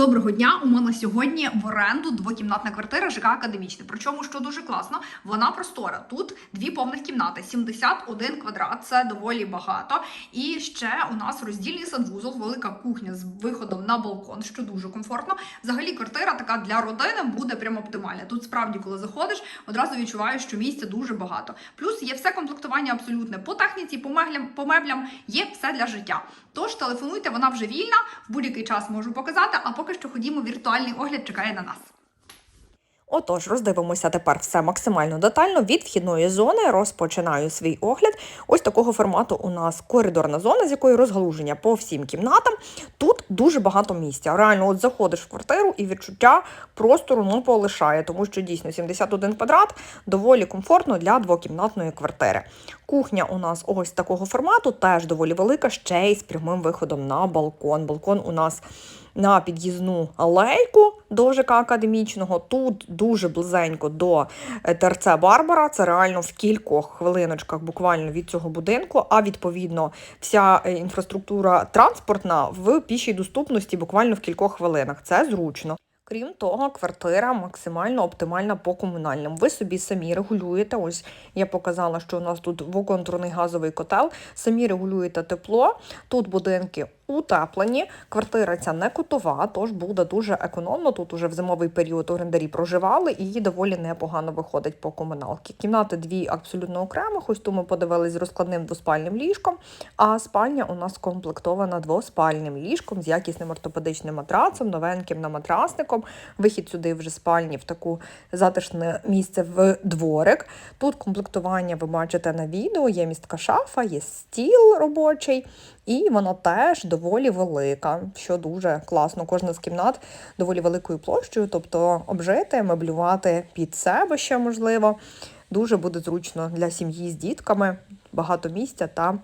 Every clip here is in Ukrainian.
Доброго дня! У мене сьогодні в оренду двокімнатна квартира ЖК Академічне. Причому, що дуже класно, вона простора. Тут дві повних кімнати, 71 квадрат. Це доволі багато. І ще у нас роздільний санвузол, велика кухня з виходом на балкон, що дуже комфортно. Взагалі, квартира така для родини буде прям оптимальна. Тут справді, коли заходиш, одразу відчуваєш, що місця дуже багато. Плюс є все комплектування абсолютне по техніці, по меблям, по меблям є все для життя. Тож телефонуйте, вона вже вільна, в будь-який час можу показати. А поки що ходімо, віртуальний огляд чекає на нас. Отож, роздивимося тепер все максимально детально від вхідної зони. Розпочинаю свій огляд. Ось такого формату у нас коридорна зона, з якої розгалуження по всім кімнатам. Тут дуже багато місця. Реально, от заходиш в квартиру і відчуття простору не полишає, тому що дійсно 71 квадрат доволі комфортно для двокімнатної квартири. Кухня у нас ось такого формату, теж доволі велика, ще й з прямим виходом на балкон. Балкон у нас на під'їзну алейку до ЖК академічного. Тут дуже близенько до е, ТРЦ Барбара. Це реально в кількох хвилиночках буквально від цього будинку. А відповідно, вся е, інфраструктура транспортна в пішій доступності буквально в кількох хвилинах. Це зручно. Крім того, квартира максимально оптимальна по комунальним. Ви собі самі регулюєте. Ось я показала, що у нас тут двоконтурний газовий котел. Самі регулюєте тепло. Тут будинки утеплені. Квартира ця не кутова, тож буде дуже економно. Тут уже в зимовий період орендарі проживали, і доволі непогано виходить по комуналки. Кімнати дві абсолютно окремих. Ось тут ми подивились з розкладним двоспальним ліжком. А спальня у нас комплектована двоспальним ліжком з якісним ортопедичним матрацом, новеньким наматрасником. Вихід сюди вже спальні в таку затишне місце в дворик. Тут комплектування ви бачите на відео. Є містка шафа, є стіл робочий, і вона теж доволі велика, що дуже класно. Кожна з кімнат доволі великою площею, тобто обжити, меблювати під себе ще можливо. Дуже буде зручно для сім'ї з дітками, багато місця та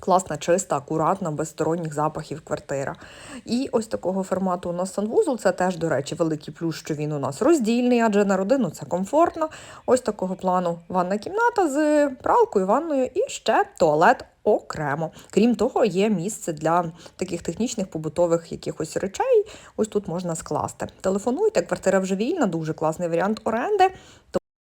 класна, чиста, акуратна, без сторонніх запахів квартира. І ось такого формату у нас санвузол. Це теж, до речі, великий плюс, що він у нас роздільний, адже на родину це комфортно. Ось такого плану ванна кімната з пралкою, ванною і ще туалет. Окремо, крім того, є місце для таких технічних побутових якихось речей. Ось тут можна скласти. Телефонуйте, квартира вже вільна, дуже класний варіант оренди.